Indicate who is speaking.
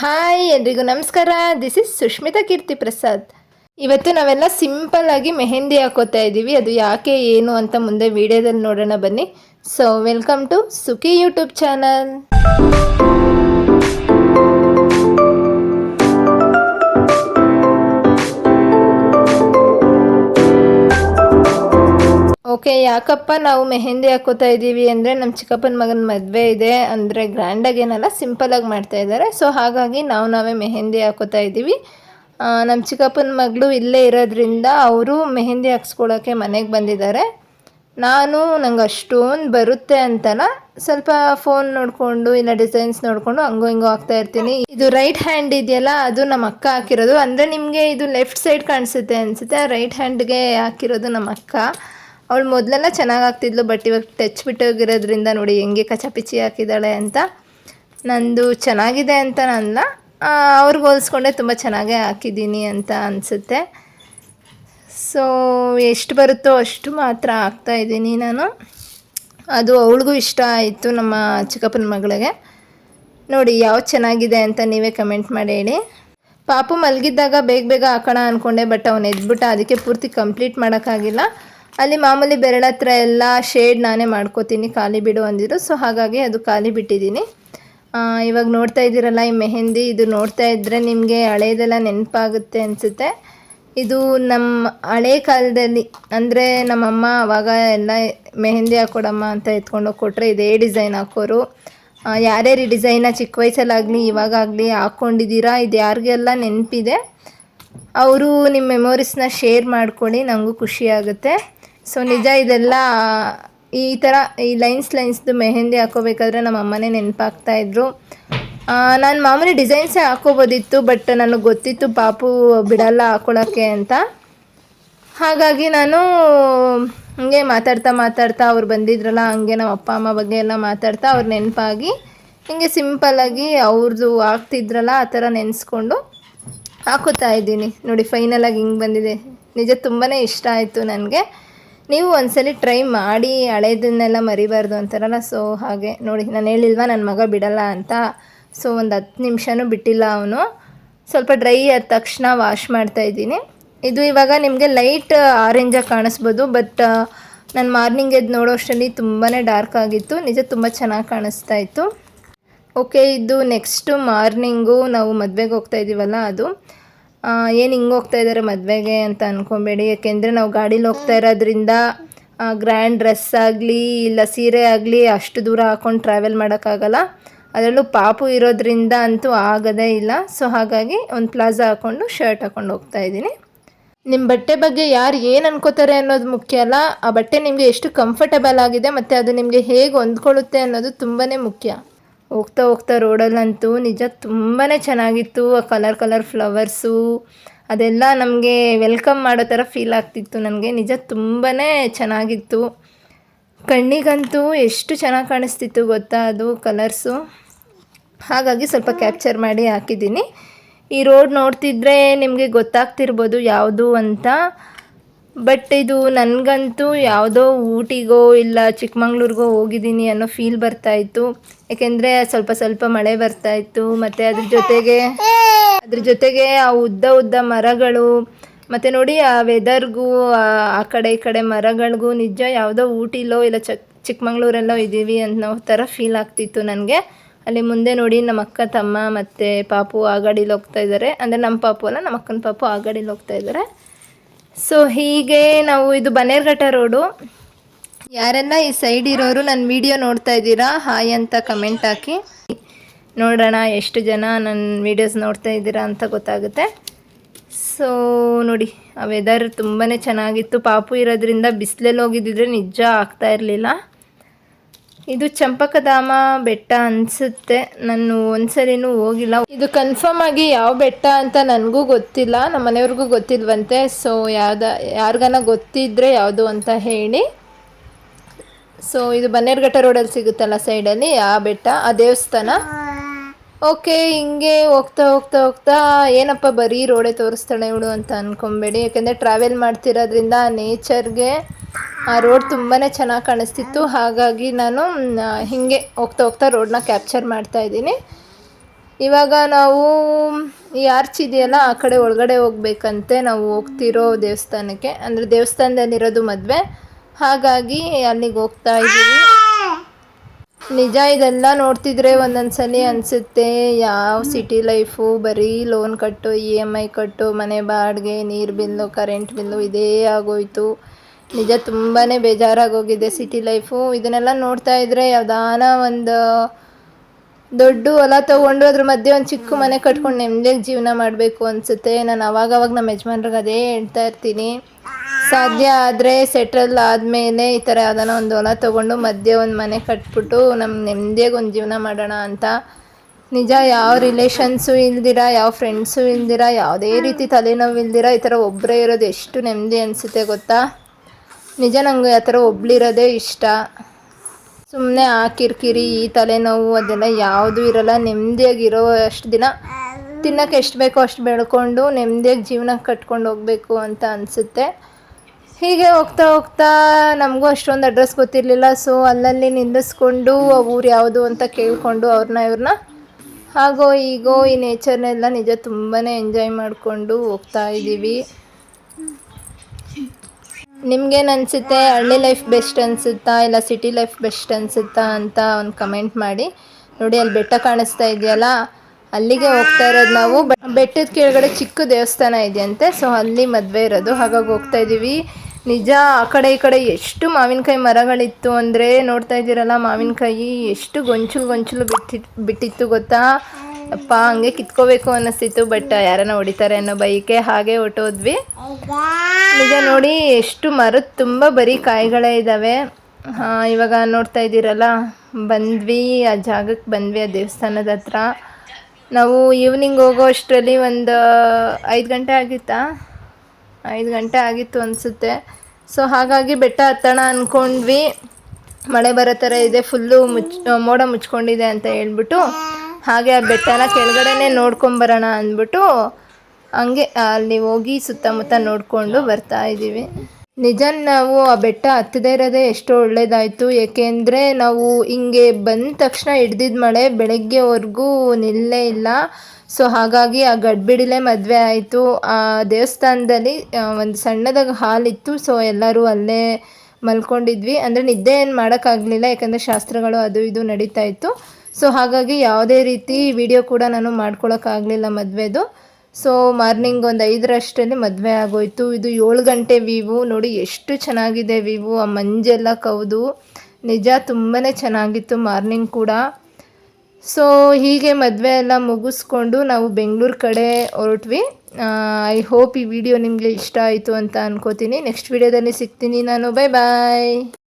Speaker 1: Hi ಎಲ್ರಿಗೂ ನಮಸ್ಕಾರ. This is Sushmita Keerthi Prasad. ಇವತ್ತು ನಾವೆಲ್ಲ ಸಿಂಪಲ್ ಆಗಿ ಮೆಹಂದಿ ಹಾಕೋತಾ ಇದ್ದೀವಿ. ಅದು ಯಾಕೆ, ಏನು ಅಂತ ಮುಂದೆ ವಿಡಿಯೋದಲ್ಲಿ ನೋಡೋಣ ಬನ್ನಿ. So welcome to Sukhi YouTube channel okay, ಯಾಕಪ್ಪ ನಾವು ಮೆಹೆಂದಿ ಹಾಕೋತಾ ಇದ್ದೀವಿ ಅಂದರೆ ನಮ್ಮ ಚಿಕ್ಕಪ್ಪನ ಮಗನ ಮದುವೆ ಇದೆ ಅಂದರೆ ಗ್ರ್ಯಾಂಡಾಗಿ ಏನಲ್ಲ ಸಿಂಪಲಾಗಿ ಮಾಡ್ತಾ ಇದ್ದಾರೆ. ಸೊ ಹಾಗಾಗಿ ನಾವು ನಾವೇ ಮೆಹೆಂದಿ ಹಾಕೋತಾ ಇದ್ದೀವಿ. ನಮ್ಮ ಚಿಕ್ಕಪ್ಪನ ಮಗಳು ಇಲ್ಲೇ ಇರೋದ್ರಿಂದ ಅವರು ಮೆಹೆಂದಿ ಹಾಕ್ಸ್ಕೊಳ್ಳೋಕ್ಕೆ ಮನೆಗೆ ಬಂದಿದ್ದಾರೆ. ನಾನು ನಂಗೆ ಅಷ್ಟೊಂದು ಬರುತ್ತೆ ಅಂತಲ್ಲ, ಸ್ವಲ್ಪ ಫೋನ್ ನೋಡಿಕೊಂಡು ಇಲ್ಲ ಡಿಸೈನ್ಸ್ ನೋಡಿಕೊಂಡು ಹಂಗೋ ಹಿಂಗೋ ಹಾಕ್ತಾ ಇರ್ತೀನಿ. ಇದು ರೈಟ್ ಹ್ಯಾಂಡ್ ಇದೆಯಲ್ಲ, ಅದು ನಮ್ಮ ಅಕ್ಕ ಹಾಕಿರೋದು. ಅಂದರೆ ನಿಮಗೆ ಇದು ಲೆಫ್ಟ್ ಸೈಡ್ ಕಾಣಿಸುತ್ತೆ ಅನಿಸುತ್ತೆ ರೈಟ್ ಹ್ಯಾಂಡ್ಗೆ ಹಾಕಿರೋದು ನಮ್ಮ ಅಕ್ಕ. ಅವಳು ಮೊದಲೆಲ್ಲ ಚೆನ್ನಾಗಿ ಆಗ್ತಿದ್ಲು ಬಟ್ ಇವಾಗ ಟಚ್ ಬಿಟ್ಟೋಗಿರೋದ್ರಿಂದ ನೋಡಿ ಹೆಂಗೆ ಕಚಾಪಿಚಿ ಹಾಕಿದ್ದಾಳೆ ಅಂತ. ನಂದು ಚೆನ್ನಾಗಿದೆ ಅಂತ ನನ್ನ ಅವ್ರಿಗೆ ಹೋಲಿಸ್ಕೊಂಡೆ ತುಂಬ ಚೆನ್ನಾಗೇ ಹಾಕಿದ್ದೀನಿ ಅಂತ ಅನಿಸುತ್ತೆ. ಸೊ ಎಷ್ಟು ಬರುತ್ತೋ ಅಷ್ಟು ಮಾತ್ರ ಹಾಕ್ತಾ ಇದ್ದೀನಿ ನಾನು. ಅದು ಅವಳಿಗೂ ಇಷ್ಟ ಆಯಿತು ನಮ್ಮ ಚಿಕ್ಕಪ್ಪನ ಮಗಳಿಗೆ. ನೋಡಿ ಯಾವ್ದು ಚೆನ್ನಾಗಿದೆ ಅಂತ ನೀವೇ ಕಮೆಂಟ್ ಮಾಡಿ ಹೇಳಿ. ಪಾಪು ಮಲಗಿದ್ದಾಗ ಬೇಗ ಬೇಗ ಹಾಕೋಣ ಅಂದ್ಕೊಂಡೆ ಬಟ್ ಅವನು ಎದ್ಬಿಟ್ಟ ಅದಕ್ಕೆ ಪೂರ್ತಿ ಕಂಪ್ಲೀಟ್ ಮಾಡೋಕ್ಕಾಗಿಲ್ಲ. ಅಲ್ಲಿ ಮಾಮೂಲಿ ಬೆರಳ ಹತ್ರ ಎಲ್ಲ ಶೇಡ್ ನಾನೇ ಮಾಡ್ಕೋತೀನಿ, ಖಾಲಿ ಬಿಡು ಅಂದಿದ್ರು. ಸೊ ಹಾಗಾಗಿ ಅದು ಖಾಲಿ ಬಿಟ್ಟಿದ್ದೀನಿ. ಇವಾಗ ನೋಡ್ತಾ ಇದ್ದೀರಲ್ಲ ಈ ಮೆಹಂದಿ, ಇದು ನೋಡ್ತಾ ಇದ್ದರೆ ನಿಮಗೆ ಹಳೇದೆಲ್ಲ ನೆನಪಾಗುತ್ತೆ ಅನಿಸುತ್ತೆ. ಇದು ನಮ್ಮ ಹಳೆ ಕಾಲದಲ್ಲಿ, ಅಂದರೆ ನಮ್ಮಮ್ಮ ಅವಾಗ ಎಲ್ಲ ಮೆಹಂದಿ ಹಾಕ್ಕೊಡಮ್ಮ ಅಂತ ಎತ್ಕೊಂಡೋಗಿ ಕೊಟ್ಟರೆ ಇದೇ ಡಿಸೈನ್ ಹಾಕೋರು. ಯಾರ್ಯಾರು ಈ ಡಿಸೈನ ಚಿಕ್ಕ ವಯಸ್ಸಲ್ಲಾಗಲಿ, ಇವಾಗಾಗಲಿ ಹಾಕ್ಕೊಂಡಿದ್ದೀರಾ ಇದು ಯಾರಿಗೆಲ್ಲ ನೆನಪಿದೆ, ಅವರು ನಿಮ್ಮ ಮೆಮೊರೀಸ್ನ ಶೇರ್ ಮಾಡ್ಕೊಳ್ಳಿ ನನಗೂ ಖುಷಿ ಆಗುತ್ತೆ. ಸೊ ನಿಜ ಇದೆಲ್ಲ ಈ ಥರ ಈ ಲೈನ್ಸ್ ಲೈನ್ಸ್ದು ಮೆಹೆಂದಿ ಹಾಕೋಬೇಕಾದ್ರೆ ನಮ್ಮ ಅಮ್ಮನೇ ನೆನಪಾಗ್ತಾ ಇದ್ರು. ನಾನು ಮಾಮೂಲಿ ಡಿಸೈನ್ಸೇ ಹಾಕೋಬೋದಿತ್ತು ಬಟ್ ನನಗೆ ಗೊತ್ತಿತ್ತು ಪಾಪು ಬಿಡಲ್ಲ ಹಾಕೊಳ್ಳೋಕ್ಕೆ ಅಂತ. ಹಾಗಾಗಿ ನಾನು ಹಂಗೆ ಮಾತಾಡ್ತಾ ಮಾತಾಡ್ತಾ ಅವ್ರು ಬಂದಿದ್ರಲ್ಲ, ಹಂಗೆ ನಮ್ಮ ಅಪ್ಪ ಅಮ್ಮ ಬಗ್ಗೆ ಎಲ್ಲ ಮಾತಾಡ್ತಾ ಅವ್ರು ನೆನಪಾಗಿ, ಹಿಂಗೆ ಸಿಂಪಲ್ಲಾಗಿ ಅವ್ರದ್ದು ಆಗ್ತಿದ್ರಲ್ಲ ಆ ಥರ ನೆನೆಸ್ಕೊಂಡು ಹಾಕೋತಾ ಇದ್ದೀನಿ. ನೋಡಿ ಫೈನಲಾಗಿ ಹಿಂಗೆ ಬಂದಿದೆ. ನಿಜ ತುಂಬಾ ಇಷ್ಟ ಆಯಿತು ನನಗೆ. ನೀವು ಒಂದ್ಸಲಿ ಟ್ರೈ ಮಾಡಿ ಹಳೇದನ್ನೆಲ್ಲ ಮರಿಬಾರ್ದು ಅಂತಾರಲ್ಲ ಸೊ ಹಾಗೆ ನೋಡಿ, ನಾನು ಹೇಳಿಲ್ವಾ ನನ್ನ ಮಗ ಬಿಡಲ್ಲ ಅಂತ. ಸೊ ಒಂದು ಹತ್ತು ನಿಮಿಷನೂ ಬಿಟ್ಟಿಲ್ಲ ಅವನು. ಸ್ವಲ್ಪ ಡ್ರೈ ಆದ ತಕ್ಷಣ ವಾಶ್ ಮಾಡ್ತಾ ಇದ್ದೀನಿ. ಇದು ಇವಾಗ ನಿಮಗೆ ಲೈಟ್ ಆರೆಂಜಾಗಿ ಕಾಣಿಸ್ಬೋದು ಬಟ್ ನಾನು ಮಾರ್ನಿಂಗ್ ಎದ್ದು ನೋಡೋ ಅಷ್ಟರಲ್ಲಿ ತುಂಬಾ ಡಾರ್ಕ್ ಆಗಿತ್ತು. ನಿಜ ತುಂಬ ಚೆನ್ನಾಗಿ ಕಾಣಿಸ್ತಾ ಇತ್ತು. ಓಕೆ ಇದು ನೆಕ್ಸ್ಟು ಮಾರ್ನಿಂಗು ನಾವು ಮದುವೆಗೆ ಹೋಗ್ತಾ ಇದ್ದೀವಲ್ಲ ಅದು. ಏನು ಹಿಂಗೆ ಹೋಗ್ತಾ ಇದ್ದಾರೆ ಮದುವೆಗೆ ಅಂತ ಅಂದ್ಕೊಬೇಡಿ ಯಾಕೆಂದರೆ ನಾವು ಗಾಡೀಲಿ ಹೋಗ್ತಾ ಇರೋದ್ರಿಂದ ಗ್ರ್ಯಾಂಡ್ ಡ್ರೆಸ್ ಆಗಲಿ, ಇಲ್ಲ ಸೀರೆ ಆಗಲಿ ಅಷ್ಟು ದೂರ ಹಾಕೊಂಡು ಟ್ರಾವೆಲ್ ಮಾಡೋಕ್ಕಾಗಲ್ಲ. ಅದರಲ್ಲೂ ಪಾಪು ಇರೋದ್ರಿಂದ ಅಂತೂ ಆಗೋದೇ ಇಲ್ಲ. ಸೊ ಹಾಗಾಗಿ ಒಂದು ಪ್ಲಾಜಾ ಹಾಕ್ಕೊಂಡು ಶರ್ಟ್ ಹಾಕ್ಕೊಂಡು ಹೋಗ್ತಾ ಇದ್ದೀನಿ. ನಿಮ್ಮ ಬಟ್ಟೆ ಬಗ್ಗೆ ಯಾರು ಏನು ಅನ್ಕೋತಾರೆ ಅನ್ನೋದು ಮುಖ್ಯ ಅಲ್ಲ. ಆ ಬಟ್ಟೆ ನಿಮಗೆ ಎಷ್ಟು ಕಂಫರ್ಟಬಲ್ ಆಗಿದೆ ಮತ್ತು ಅದು ನಿಮಗೆ ಹೇಗೆ ಹೊಂದ್ಕೊಳ್ಳುತ್ತೆ ಅನ್ನೋದು ತುಂಬಾ ಮುಖ್ಯ. ಹೋಗ್ತಾ ಹೋಗ್ತಾ ರೋಡಲ್ಲಂತೂ ನಿಜ ತುಂಬಾ ಚೆನ್ನಾಗಿತ್ತು, ಆ ಕಲರ್ ಕಲರ್ ಫ್ಲವರ್ಸು ಅದೆಲ್ಲ ನಮಗೆ ವೆಲ್ಕಮ್ ಮಾಡೋ ಥರ ಫೀಲ್ ಆಗ್ತಿತ್ತು ನನಗೆ. ನಿಜ ತುಂಬಾ ಚೆನ್ನಾಗಿತ್ತು. ಕಣ್ಣಿಗಂತೂ ಎಷ್ಟು ಚೆನ್ನಾಗಿ ಕಾಣಿಸ್ತಿತ್ತು ಗೊತ್ತಾ ಅದು ಕಲರ್ಸು ಹಾಗಾಗಿ ಸ್ವಲ್ಪ ಕ್ಯಾಪ್ಚರ್ ಮಾಡಿ ಹಾಕಿದ್ದೀನಿ. ಈ ರೋಡ್ ನೋಡ್ತಿದ್ರೆ ನಿಮಗೆ ಗೊತ್ತಾಗ್ತಿರ್ಬೋದು ಯಾವುದು ಅಂತ. ಬಟ್ ಇದು ನನಗಂತೂ ಯಾವುದೋ ಊಟಿಗೋ ಇಲ್ಲ ಚಿಕ್ಕಮಂಗ್ಳೂರಿಗೋ ಹೋಗಿದ್ದೀನಿ ಅನ್ನೋ ಫೀಲ್ ಬರ್ತಾ ಇತ್ತು. ಯಾಕೆಂದರೆ ಸ್ವಲ್ಪ ಸ್ವಲ್ಪ ಮಳೆ ಬರ್ತಾ ಇತ್ತು. ಮತ್ತು ಅದ್ರ ಜೊತೆಗೆ ಅದ್ರ ಜೊತೆಗೆ ಆ ಉದ್ದ ಉದ್ದ ಮರಗಳು, ಮತ್ತು ನೋಡಿ ಆ ವೆದರ್ಗೂ ಆ ಕಡೆ ಈ ಕಡೆ ಮರಗಳಿಗೂ ನಿಜ ಯಾವುದೋ ಊಟಿಲೋ ಇಲ್ಲ ಚಕ್ ಚಿಕ್ಕಮಂಗ್ಳೂರಲ್ಲೋ ಇದ್ದೀವಿ ಅನ್ನೋ ಥರ ಫೀಲ್ ಆಗ್ತಿತ್ತು ನನಗೆ. ಅಲ್ಲಿ ಮುಂದೆ ನೋಡಿ ನಮ್ಮ ಅಕ್ಕ, ತಮ್ಮ ಮತ್ತು ಪಾಪು ಆ ಗಾಡೀಲಿ ಹೋಗ್ತಾ ಇದ್ದಾರೆ ಅಂದರೆ ನಮ್ಮ ಪಾಪು ಅಲ್ಲ, ನಮ್ಮ ಅಕ್ಕನ ಪಾಪು ಆ ಗಾಡೀಲಿ ಹೋಗ್ತಾ ಇದ್ದಾರೆ ಸೊ ಹೀಗೆ ನಾವು ಇದು ಬನ್ನೇರ್ಘಟ್ಟ ರೋಡು. ಯಾರೆಲ್ಲ ಈ ಸೈಡ್ ಇರೋರು ನನ್ನ ವಿಡಿಯೋ ನೋಡ್ತಾ ಇದ್ದೀರಾ ಹಾಯ್ ಅಂತ ಕಮೆಂಟ್ ಹಾಕಿ. ನೋಡೋಣ ಎಷ್ಟು ಜನ ನನ್ನ ವೀಡಿಯೋಸ್ ನೋಡ್ತಾ ಇದ್ದೀರಾ ಅಂತ ಗೊತ್ತಾಗುತ್ತೆ. ಸೊ ನೋಡಿ, ಆ ವೆದರ್ ತುಂಬಾ ಚೆನ್ನಾಗಿತ್ತು. ಪಾಪು ಇರೋದ್ರಿಂದ ಬಿಸಿಲಲ್ಲಿ ಹೋಗಿದ್ದಿದ್ರೆ ನಿಜ ಆಗ್ತಾ ಇರಲಿಲ್ಲ. ಇದು ಚಂಪಕಧಾಮ ಬೆಟ್ಟ ಅನ್ಸುತ್ತೆ. ನಾನು ಒಂದ್ಸರಿನೂ ಹೋಗಿಲ್ಲ. ಇದು ಕನ್ಫರ್ಮ್ ಆಗಿ ಯಾವ ಬೆಟ್ಟ ಅಂತ ನನಗೂ ಗೊತ್ತಿಲ್ಲ. ನಮ್ಮ ಮನೆಯವ್ರಿಗೂ ಗೊತ್ತಿಲ್ವಂತೆ. ಸೊ ಯಾವ್ದ, ಯಾರಿಗಾನ ಗೊತ್ತಿದ್ರೆ ಯಾವುದು ಅಂತ ಹೇಳಿ. ಸೊ ಇದು ಬನ್ನೇರ್ಘಟ್ಟ ರೋಡಲ್ಲಿ ಸಿಗುತ್ತಲ್ಲ ಸೈಡಲ್ಲಿ ಆ ಬೆಟ್ಟ, ಆ ದೇವಸ್ಥಾನ? ಓಕೆ ಹಿಂಗೆ ಹೋಗ್ತಾ ಹೋಗ್ತಾ ಹೋಗ್ತಾ, ಏನಪ್ಪ ಬರೀ ರೋಡೇ ತೋರಿಸ್ತಾಳೆ ಇವಳು ಅಂತ ಅನ್ಕೊಂಬೇಡಿ. ಯಾಕೆಂದರೆ ಟ್ರಾವೆಲ್ ಮಾಡ್ತಿರೋದ್ರಿಂದ ನೇಚರ್ಗೆ ಆ ರೋಡ್ ತುಂಬಾ ಚೆನ್ನಾಗಿ ಕಾಣಿಸ್ತಿತ್ತು. ಹಾಗಾಗಿ ನಾನು ಹೀಗೆ ಹಿಂಗೆ ಹೋಗ್ತಾ ಹೋಗ್ತಾ ರೋಡ್ನ ಕ್ಯಾಪ್ಚರ್ ಮಾಡ್ತಾ ಇದ್ದೀನಿ. ಇವಾಗ ನಾವು ಈ ಆರ್ಚ್ ಇದೆಯಲ್ಲ, ಆ ಕಡೆ ಒಳಗಡೆ ಹೋಗ್ಬೇಕಂತೆ. ನಾವು ಹೋಗ್ತಿರೋ ದೇವಸ್ಥಾನಕ್ಕೆ. ಅಂದರೆ ದೇವಸ್ಥಾನದಲ್ಲಿರೋದು ಮದುವೆ. ಹಾಗಾಗಿ ಅಲ್ಲಿಗೆ ಹೋಗ್ತಾ ಇದ್ದೀವಿ. ನಿಜ ಇದೆಲ್ಲ ನೋಡ್ತಿದ್ರೆ ಒಂದೊಂದ್ಸಲಿ ಅನಿಸುತ್ತೆ. ಯಾವ ಸಿಟಿ ಲೈಫು? ಬರೀ ಲೋನ್ ಕಟ್ಟು, ಇ ಎಂ ಐ ಕಟ್ಟು, ಮನೆ ಬಾಡಿಗೆ, ನೀರು ಬಿಲ್ಲು, ಕರೆಂಟ್ ಬಿಲ್ಲು, ಇದೇ ಆಗೋಯ್ತು. ನಿಜ ತುಂಬಾ ಬೇಜಾರಾಗೋಗಿದೆ ಸಿಟಿ ಲೈಫು. ಇದನ್ನೆಲ್ಲ ನೋಡ್ತಾ ಇದ್ರೆ ಯಾವ್ದಾನ ಒಂದು ದೊಡ್ಡ ಹೊಲ ತೊಗೊಂಡು ಅದ್ರ ಮಧ್ಯೆ ಒಂದು ಚಿಕ್ಕ ಮನೆ ಕಟ್ಕೊಂಡು ನೆಮ್ಮದಿಯಾಗಿ ಜೀವನ ಮಾಡಬೇಕು ಅನಿಸುತ್ತೆ. ನಾನು ಅವಾಗವಾಗ ನಮ್ಮ ಯಜಮಾನ್ರಿಗೆ ಅದೇ ಹೇಳ್ತಾ ಇರ್ತೀನಿ. ಸಾಧ್ಯ ಆದರೆ ಸೆಟಲ್ ಆದಮೇಲೆ ಈ ಥರ ಯಾವ್ದಾನ ಒಂದು ಹೊಲ ತೊಗೊಂಡು ಮಧ್ಯೆ ಒಂದು ಮನೆ ಕಟ್ಬಿಟ್ಟು ನಮ್ಮ ನೆಮ್ಮದಿಯಾಗಿ ಒಂದು ಜೀವನ ಮಾಡೋಣ ಅಂತ. ನಿಜ ಯಾವ ರಿಲೇಷನ್ಸು ಇಲ್ದಿರ, ಯಾವ ಫ್ರೆಂಡ್ಸು ಇಲ್ದಿರ, ಯಾವುದೇ ರೀತಿ ತಲೆನೋವು ಇಲ್ದಿರ ಈ ಥರ ಒಬ್ಬರೇ ಇರೋದು ಎಷ್ಟು ನೆಮ್ಮದಿ ಅನಿಸುತ್ತೆ ಗೊತ್ತಾ? ನಿಜ ನನಗೆ ಆ ಥರ ಒಬ್ಳಿರೋದೇ ಇಷ್ಟ. ಸುಮ್ಮನೆ ಆ ಕಿರಿಕಿರಿ, ಈ ತಲೆನೋವು ಅದೆಲ್ಲ ಯಾವುದೂ ಇರಲ್ಲ. ನೆಮ್ಮದಿಯಾಗಿರೋ ಅಷ್ಟು ದಿನ ತಿನ್ನೋಕೆ ಎಷ್ಟು ಬೇಕೋ ಅಷ್ಟು ಬೆಳ್ಕೊಂಡು ನೆಮ್ಮದಿಯಾಗಿ ಜೀವನ ಕಟ್ಕೊಂಡು ಹೋಗಬೇಕು ಅಂತ ಅನಿಸುತ್ತೆ. ಹೀಗೆ ಹೋಗ್ತಾ ಹೋಗ್ತಾ ನಮಗೂ ಅಷ್ಟೊಂದು ಅಡ್ರೆಸ್ ಗೊತ್ತಿರಲಿಲ್ಲ. ಸೊ, ಅಲ್ಲಲ್ಲಿ ನಿಂದಿಸ್ಕೊಂಡು ಆ ಊರು ಯಾವುದು ಅಂತ ಕೇಳಿಕೊಂಡು ಅವ್ರನ್ನ ಇವ್ರನ್ನ ಹಾಗೋ ಈಗೋ ಈ ನೇಚರ್ನೆಲ್ಲ ನಿಜ ತುಂಬಾ ಎಂಜಾಯ್ ಮಾಡಿಕೊಂಡು ಹೋಗ್ತಾ ಇದ್ದೀವಿ ನಿಮ್ಗೇನು ಅನಿಸುತ್ತೆ? ಹಳ್ಳಿ ಲೈಫ್ ಬೆಸ್ಟ್ ಅನಿಸುತ್ತಾ? ಇಲ್ಲ ಸಿಟಿ ಲೈಫ್ ಬೆಸ್ಟ್ ಅನಿಸುತ್ತಾ ಅಂತ ಒಂದು ಕಮೆಂಟ್ ಮಾಡಿ. ನೋಡಿ, ಅಲ್ಲಿ ಬೆಟ್ಟ ಕಾಣಿಸ್ತಾ ಇದೆಯಲ್ಲ? ಅಲ್ಲಿಗೆ ಹೋಗ್ತಾ ಇರೋದು ನಾವು. ಬೆಟ್ಟದ ಕೆಳಗಡೆ ಚಿಕ್ಕ ದೇವಸ್ಥಾನ ಇದೆಯಂತೆ. ಸೊ ಅಲ್ಲಿ ಮದುವೆ ಇರೋದು. ಹಾಗಾಗಿ ಹೋಗ್ತಾ ಇದ್ದೀವಿ ನಿಜ, ಆ ಕಡೆ ಈ ಕಡೆ ಎಷ್ಟು ಮಾವಿನಕಾಯಿ ಮರಗಳಿತ್ತು ಅಂದರೆ ನೋಡ್ತಾ ಇದ್ದೀರಲ್ಲ ಮಾವಿನಕಾಯಿ. ಎಷ್ಟು ಗೊಂಚಲು ಗೊಂಚಲು ಬಿಟ್ಟಿ, ಬಿಟ್ಟಿತ್ತು ಗೊತ್ತಾ? ಅಪ್ಪ ಹಂಗೆ ಕಿತ್ಕೋಬೇಕು ಅನ್ನಿಸ್ತಿತ್ತು ಬಟ್ ಯಾರನ್ನ ಹೊಡಿತಾರೆ ಅನ್ನೋ ಬೈಕೆ ಹಾಗೆ ಹೊಟ್ಟೋದ್ವಿ ಈಗ ನೋಡಿ ಎಷ್ಟು ಮರದ ತುಂಬ ಬರೀ ಕಾಯಿಗಳೇ ಇದ್ದಾವೆ ಇವಾಗ ನೋಡ್ತಾ ಇದ್ದೀರಲ್ಲ, ಬಂದ್ವಿ ಆ ಜಾಗಕ್ಕೆ ಬಂದ್ವಿ ಆ ದೇವಸ್ಥಾನದ ಹತ್ರ. ನಾವು ಈವ್ನಿಂಗ್ ಹೋಗೋ ಅಷ್ಟರಲ್ಲಿ ಒಂದು ಐದು ಗಂಟೆ ಆಗಿತ್ತಾ? ಐದು ಗಂಟೆ ಆಗಿತ್ತು ಅನಿಸುತ್ತೆ. ಸೊ ಹಾಗಾಗಿ ಬೆಟ್ಟ ಹತ್ತೋಣ ಅಂದ್ಕೊಂಡ್ವಿ ಮಳೆ ಬರೋ ಥರ ಇದೆ ಫುಲ್ಲು ಮುಚ್ ಮೋಡ ಮುಚ್ಕೊಂಡಿದೆ ಅಂತ ಹೇಳ್ಬಿಟ್ಟು. ಹಾಗೆ ಆ ಬೆಟ್ಟನ ಕೆಳಗಡೆನೆ ನೋಡ್ಕೊಂಬರೋಣ ಅಂದ್ಬಿಟ್ಟು ಹಂಗೆ ಅಲ್ಲಿ ಹೋಗಿ ಸುತ್ತಮುತ್ತ ನೋಡಿಕೊಂಡು ಬರ್ತಾ ಇದ್ದೀವಿ. ನಿಜ ನಾವು ಆ ಬೆಟ್ಟ ಹತ್ತದೇ ಇರೋದೇ ಎಷ್ಟೋ ಒಳ್ಳೇದಾಯಿತು. ಏಕೆಂದರೆ ನಾವು ಹಿಂಗೆ ಬಂದ ತಕ್ಷಣ ಹಿಡ್ದಿದ್ದ ಮಳೆ ಬೆಳಗ್ಗೆವರೆಗೂ ನಿಲ್ಲೇ ಇಲ್ಲ. ಸೊ ಹಾಗಾಗಿ ಆ ಗಡ್ಬಿಡಿಲೇ ಮದುವೆ ಆಯಿತು. ಆ ದೇವಸ್ಥಾನದಲ್ಲಿ ಒಂದು ಸಣ್ಣದಾಗಿ ಹಾಲಿತ್ತು. ಸೊ ಎಲ್ಲರೂ ಅಲ್ಲೇ ಮಲ್ಕೊಂಡಿದ್ವಿ. ಅಂದರೆ ನಿದ್ದೆ ಏನು ಮಾಡೋಕ್ಕಾಗಲಿಲ್ಲ ಯಾಕಂದರೆ ಶಾಸ್ತ್ರಗಳು ಅದು ಇದು ನಡೀತಾ ಇತ್ತು. ಸೊ ಹಾಗಾಗಿ ಯಾವುದೇ ರೀತಿ ವಿಡಿಯೋ ಕೂಡ ನಾನು ಮಾಡ್ಕೊಳಕ್ಕಾಗಲಿಲ್ಲ ಮದುವೆದು. ಸೊ ಮಾರ್ನಿಂಗ್ ಒಂದು ಐದರಷ್ಟರಲ್ಲಿ ಮದುವೆ ಆಗೋಯ್ತು. ಇದು ಏಳು ಗಂಟೆ ವಿವು. ನೋಡಿ, ಎಷ್ಟು ಚೆನ್ನಾಗಿದೆ ವಿವು. ಆ ಮಂಜೆಲ್ಲ ಕೌದು ನಿಜ ತುಂಬಾ ಚೆನ್ನಾಗಿತ್ತು ಮಾರ್ನಿಂಗ್ ಕೂಡ. ಸೊ ಹೀಗೆ ಮದುವೆ ಎಲ್ಲ ಮುಗಿಸ್ಕೊಂಡು ನಾವು ಬೆಂಗಳೂರು ಕಡೆ ಹೊರಟ್ವಿ. ಐ ಹೋಪ್ ಈ ವಿಡಿಯೋ ನಿಮಗೆ ಇಷ್ಟ ಆಯಿತು ಅಂತ ಅನ್ಕೋತೀನಿ. ನೆಕ್ಸ್ಟ್ ವಿಡಿಯೋದಲ್ಲಿ ಸಿಗ್ತೀನಿ ನಾನು. Bye bye